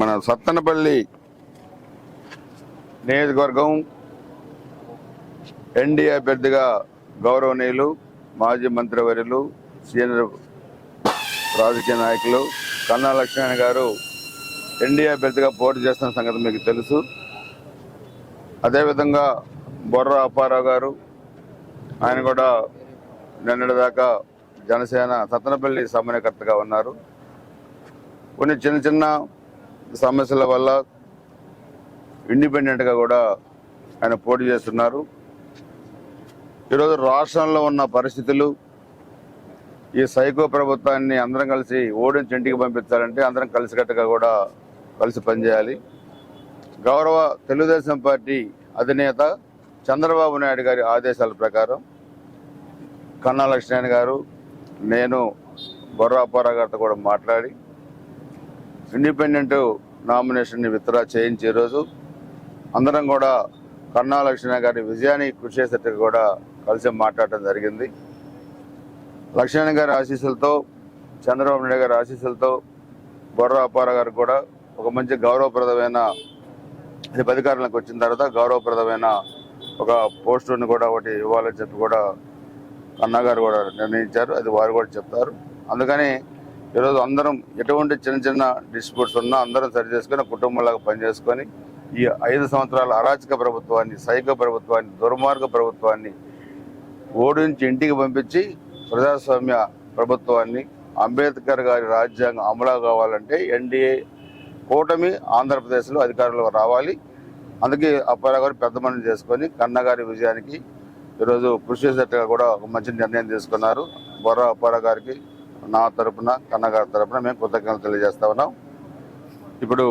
మన సత్తనపల్లి నియోజకవర్గం ఎన్డీఏ అభ్యర్థిగా గౌరవనీయులు మాజీ మంత్రివర్యులు సీనియర్ రాజకీయ నాయకులు కన్నా లక్ష్మణ్ గారు ఎన్డీఏ అభ్యర్థిగా పోటీ చేస్తున్న సంగతి మీకు తెలుసు. అదేవిధంగా బొర్ర అప్పారావు గారు ఆయన కూడా నిన్నటిదాకా జనసేన సత్తనపల్లి సమన్వయకర్తగా ఉన్నారు. కొన్ని చిన్న చిన్న సమస్యల వల్ల ఇండిపెండెంట్గా కూడా ఆయన పోటీ చేస్తున్నారు. ఈరోజు రాష్ట్రంలో ఉన్న పరిస్థితులు ఈ సైకో ప్రభుత్వాన్ని అందరం కలిసి ఓడించి ఇంటికి పంపించాలంటే అందరం కలిసికట్టుగా కూడా కలిసి పనిచేయాలి. గౌరవ తెలుగుదేశం పార్టీ అధినేత చంద్రబాబు నాయుడు గారి ఆదేశాల ప్రకారం కన్నా లక్ష్మణ్ గారు నేను బొర్రా గారితో కూడా మాట్లాడి ఇండిపెండెంట్ నామినేషన్ని విత్డ్రా చేయించి ఈరోజు అందరం కూడా కన్నా లక్ష్మణ గారి విజయానికి కృషి చేసేట్టుగా కూడా కలిసి మాట్లాడటం జరిగింది. లక్ష్మణ గారి ఆశీస్సులతో చంద్రబాబు నాయుడు గారి ఆశీస్సులతో బొర్ర అప్పారావు గారికి కూడా ఒక మంచి గౌరవప్రదమైన రేపు అధికారంలోకి వచ్చిన తర్వాత గౌరవప్రదమైన ఒక పోస్టుని కూడా ఒకటి ఇవ్వాలని చెప్పి కూడా కన్నా గారు కూడా నిర్ణయించారు. అది వారు కూడా చెప్తారు. అందుకని ఈరోజు అందరం ఎటువంటి చిన్న చిన్న డిస్ప్యూట్స్ ఉన్నా అందరం సరి చేసుకొని కుటుంబంలాగా పనిచేసుకొని ఈ ఐదు సంవత్సరాల అరాచక ప్రభుత్వాన్ని సైక ప్రభుత్వాన్ని దుర్మార్గ ప్రభుత్వాన్ని ఓడించి ఇంటికి పంపించి ప్రజాస్వామ్య ప్రభుత్వాన్ని అంబేద్కర్ గారి రాజ్యాంగం అమలు కావాలంటే ఎన్డీఏ కూటమి ఆంధ్రప్రదేశ్లో అధికారంలో రావాలి. అందుకే అప్పారావు గారు పెద్ద మనం చేసుకొని కన్నగారి విజయానికి ఈరోజు కృషి చేసేట్టుగా కూడా ఒక మంచి నిర్ణయం తీసుకున్నారు. బొర్ర అప్పారావు గారికి నా తరపున కన్న గారి తరపున మేము కృతజ్ఞతలు తెలియజేస్తా ఉన్నాం. ఇప్పుడు